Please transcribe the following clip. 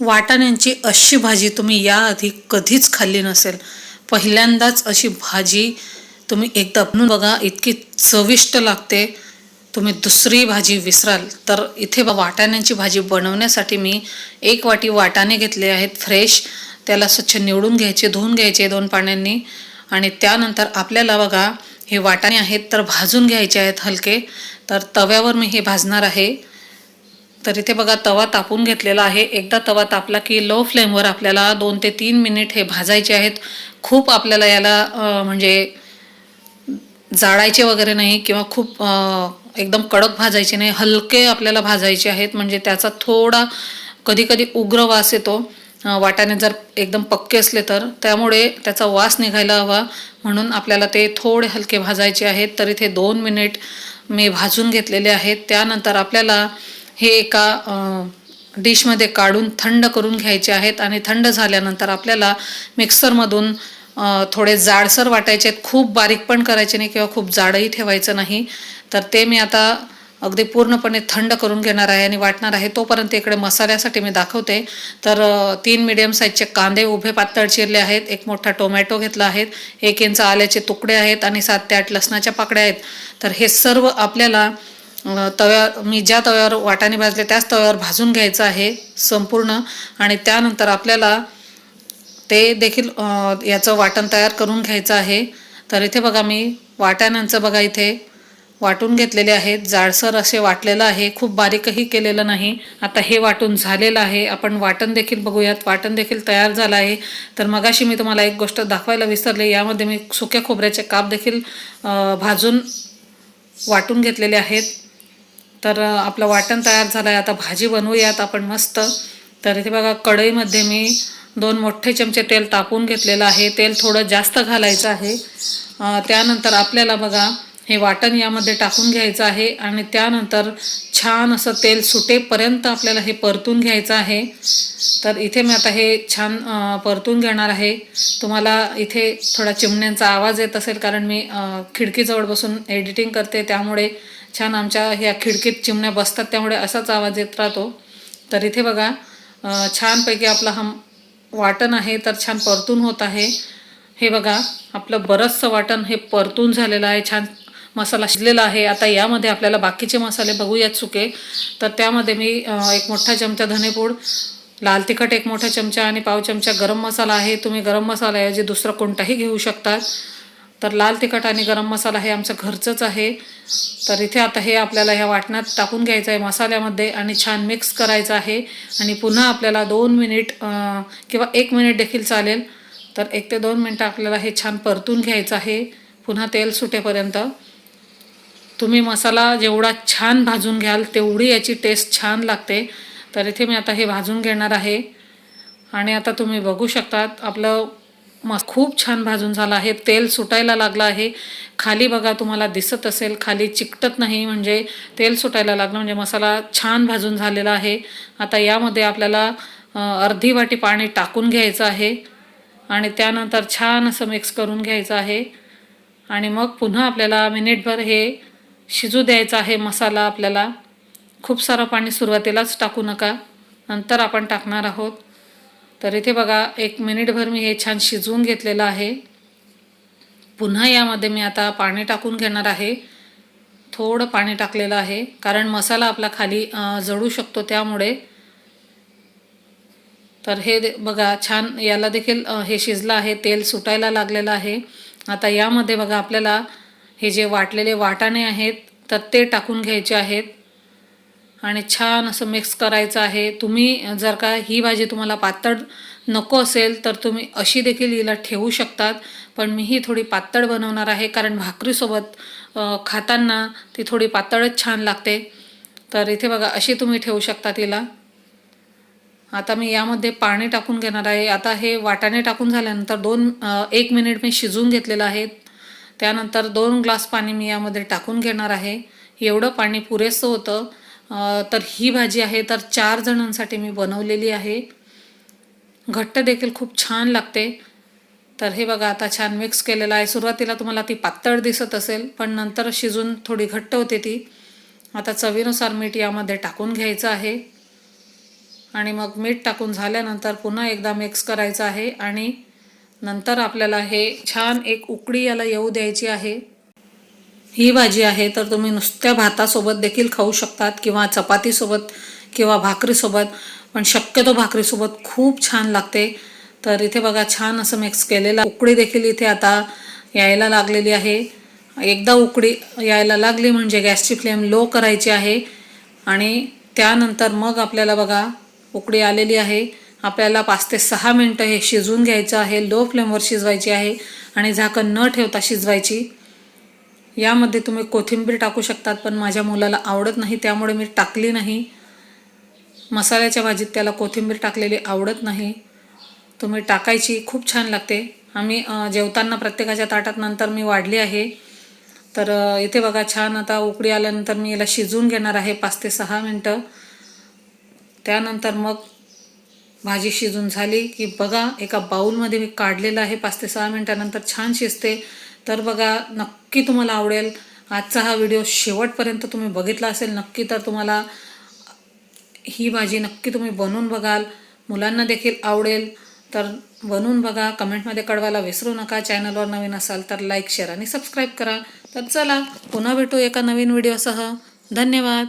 वाटाण्यांची अशी भाजी तुम्ही याआधी कधीच खाल्ली नसेल. पहिल्यांदाच अशी भाजी तुम्ही एकदा बनवून बघा इतकी चविष्ट लागते. तुम्ही दुसरी भाजी विसराल. तर इथे वाटाण्यांची भाजी बनवण्यासाठी मी एक वाटी वाटाणे घेतले आहेत फ्रेश. त्याला स्वच्छ निवडून घ्यायचे धुवून घ्यायचे दोन पाण्यांनी. आणि त्यानंतर आपल्याला बघा हे वाटाणे आहेत तर भाजून घ्यायचे आहेत हलके. तर तव्यावर मी हे भाजणार आहे. तर इथे बघा तवा तापून घेतलेला आहे. एकदा तवा तापला की लो फ्लेमवर आपल्याला दोन ते तीन मिनिट हे भाजायचे आहेत. खूप आपल्याला याला म्हणजे जाळायचे वगैरे नाही किंवा खूप एकदम कडक भाजायचे नाही. हलके आपल्याला भाजायचे आहेत. म्हणजे त्याचा थोडा कधीकधी उग्र वास येतो. वाट्याने जर एकदम पक्के असले तर. त्यामुळे त्याचा वास निघायला हवा. म्हणून आपल्याला ते थोडे हलके भाजायचे आहेत. तर इथे दोन मिनिट मी भाजून घेतलेले आहेत. त्यानंतर आपल्याला हे एका डिशमध्ये काढून थंड करून घ्यायचे आहेत आणि थंड झाल्यानंतर आपल्याला मिक्सरमधून थोडे जाडसर वाटायचे आहेत. खूप बारीक पण करायचे नाही किंवा खूप जाडही ठेवायचं नाही. तर ते मी आता अगदी पूर्णपणे थंड करून घेणार आहे आणि वाटणार आहे तोपर्यंत इकडे मसाल्यासाठी मी दाखवते. तर तीन मिडियम साईजचे कांदे उभे पातळ चिरले आहेत. एक मोठा टोमॅटो घेतला आहे. एक इंच आल्याचे तुकडे आहेत आणि सात ते आठ लसणाच्या पाकड्या आहेत. तर हे सर्व आपल्याला तव्यावर मी ज्या तव्यावर वाटाणे भाजले त्याच तव्यावर भाजून घ्यायचं आहे संपूर्ण. आणि त्यानंतर आपल्याला ते देखील याचं वाटण तयार करून घ्यायचं आहे. तर इथे बघा मी वाटाण्यांचं बघा इथे वाटून घेतलेले आहेत. जाडसर असे वाटलेलं आहे. खूप बारीकही केलेलं नाही. आता हे वाटून झालेलं आहे. आपण वाटण देखील बघूयात. वाटण देखील तयार झालं आहे. तर मगाशी मी तुम्हाला एक गोष्ट दाखवायला विसरले. यामध्ये मी सुक्या खोबऱ्याचे काप देखील भाजून वाटून घेतलेले आहेत. तर आपलं वाटण तयार झालं आहे आता भाजी बनवूयात आपण मस्त. तर इथे बघा कढईमध्ये मी दोन मोठे चमचे तेल तापून घेतलेलं आहे. तेल थोडं जास्त घालायचं आहे. त्यानंतर आपल्याला बघा हे वाटण यामध्ये टाकून घ्यायचं आहे आणि त्यानंतर छान असं तेल सुटेपर्यंत आपल्याला हे परतून घ्यायचं आहे. तर इथे मी आता हे छान परतून घेणार आहे. तुम्हाला इथे थोडा चिमण्यांचा आवाज येत असेल कारण मी खिडकीजवळ बसून एडिटिंग करते. त्यामुळे छान आमच्या ह्या खिडकीत चिमण्या बसतात त्यामुळे असाच आवाज येत राहतो. तर इथे बघा छानपैकी आपला हा वाटण आहे तर छान परतून होत आहे. हे बघा आपलं बरंचसं वाटण हे परतून झालेलं आहे छान मसाला शिजलेला आहे. आता यामध्ये आपल्याला बाकीचे मसाले बघूयात सुके. तर त्यामध्ये मी एक मोठा चमचा धनेपूड लाल तिखट एक मोठा चमचा आणि पाव चमचा गरम मसाला आहे. तुम्ही गरम मसाल्याऐवजी दुसरा कोणताही घेऊ शकतात तर लाल तिखट आणि गरम मसाला हे आमचं घरचंच आहे. तर इथे आता हे आपल्याला ह्या वाटणात टाकून घ्यायचं आहे मसाल्यामध्ये आणि छान मिक्स करायचं आहे. आणि पुन्हा आपल्याला दोन मिनिट किंवा एक मिनिट देखील चालेल. तर एक ते दोन मिनटं आपल्याला हे छान परतून घ्यायचं आहे. पुन्हा तेल सुटेपर्यंत. तुम्ही मसाला जेवढा छान भाजून घ्याल तेवढी याची टेस्ट छान लागते. तर इथे मी आता हे भाजून घेणार आहे. आणि आता तुम्ही बघू शकतात आपलं मस्त खूप छान भाजून झालं आहे. तेल सुटायला लागलं आहे. खाली बघा तुम्हाला दिसत असेल खाली चिकटत नाही म्हणजे तेल सुटायला लागलं म्हणजे मसाला छान भाजून झालेला आहे. आता यामध्ये आपल्याला अर्धी वाटी पाणी टाकून घ्यायचं आहे आणि त्यानंतर छान असं मिक्स करून घ्यायचं आहे. आणि मग पुन्हा आपल्याला मिनिटभर हे शिजू द्यायचं आहे मसाला आपल्याला. खूप सारं पाणी सुरुवातीलाच टाकू नका. नंतर आपण टाकणार आहोत. तर इथे बघा एक मिनिटभर मी हे छान शिजवून घेतलेलं आहे. पुन्हा यामध्ये मी आता पाणी टाकून घेणार आहे. थोडं पाणी टाकलेलं आहे कारण मसाला आपला खाली जळू शकतो त्यामुळे. तर हे दे- बघा छान याला देखील हे शिजलं आहे तेल सुटायला लागलेलं आहे. आता यामध्ये बघा आपल्याला हे जे वाटलेले वाटाणे आहेत तर ते टाकून घ्यायचे आहेत. आणि छान असं मिक्स करायचं आहे. तुम्ही जर का ही भाजी तुम्हाला पातळ नको असेल तर तुम्ही अशी देखील हिला ठेवू शकतात. पण मी ही थोडी पातळ बनवणार आहे कारण भाकरीसोबत खाताना ती थोडी पातळच छान लागते. तर इथे बघा अशी तुम्ही ठेवू शकता तिला आता मी यामध्ये पाणी टाकून घेणार आहे. आता हे वाटाणे टाकून झाल्यानंतर दोन एक मिनिट मी शिजवून घेतलेलं आहे. त्यानंतर दोन ग्लास पाणी मी यामध्ये टाकून घेणार आहे. एवढं पाणी पुरेसं होतं. तर ही भाजी आहे. तर चार जणांसाठी मी बनवलेली आहे. घट्ट देखील खूप छान लागते. तर हे बघा आता छान मिक्स केलेलं आहे. सुरुवातीला तुम्हाला ती पातळ दिसत असेल पण नंतर शिजून थोडी घट्ट होते ती. आता चवीनुसार मीठ यामध्ये टाकून घ्यायचं आहे. आणि मग मीठ टाकून झाल्यानंतर पुन्हा एकदा मिक्स करायचं आहे. आणि नंतर आपल्याला हे छान एक उकडी याला येऊ द्यायची आहे. ही भाजी आहे तर तुम्ही नुसत्या भातासोबत देखील खाऊ शकतात किंवा चपातीसोबत किंवा भाकरीसोबत पण शक्यतो भाकरीसोबत खूप छान लागते. तर इथे बघा छान असं मिक्स केलेलं उकडी देखील इथे आता यायला लागलेली आहे. एकदा उकडी यायला लागली म्हणजे गॅसची फ्लेम लो करायची आहे आणि त्यानंतर मग आपल्याला बघा उकडी आलेली आहे. आपल्याला पाच ते सहा मिनटं हे शिजवून घ्यायचं आहे. लो फ्लेमवर शिजवायची आहे आणि झाकण न ठेवता शिजवायची. यामध्ये तुम्ही कोथिंबीर टाकू शकतात पण माझ्या मुलाला आवडत नाही त्यामुळे मी टाकली नाही. मसाल्याच्या भाजीत त्याला कोथिंबीर टाकलेली आवडत नाही. तुम्ही टाकायची खूप छान लागते. आम्ही जेवताना प्रत्येकाच्या ताटात नंतर मी वाढली आहे. तर इथे बघा छान आता उकडी आल्यानंतर मी याला शिजवून घेणार आहे पाच ते सहा मिनटं. त्यानंतर मग भाजी शिजून झाली की बघा एका बाऊलमध्ये मी काढलेलं आहे. पाच ते सहा मिनटानंतर छान शिजते. तर बघा नक्की तुम्हाला आवडेल. आजचा हा व्हिडिओ शेवटपर्यंत तुम्ही बघितला असेल नक्की तर तुम्हाला ही भाजी नक्की तुम्ही बनवून बघाल. मुलांना देखील आवडेल. तर बनवून बघा कमेंटमध्ये कळवायला विसरू नका. चॅनलवर नवीन असाल तर लाईक शेअर आणि सबस्क्राईब करा. तर चला पुन्हा भेटू एका नवीन व्हिडिओसह. धन्यवाद.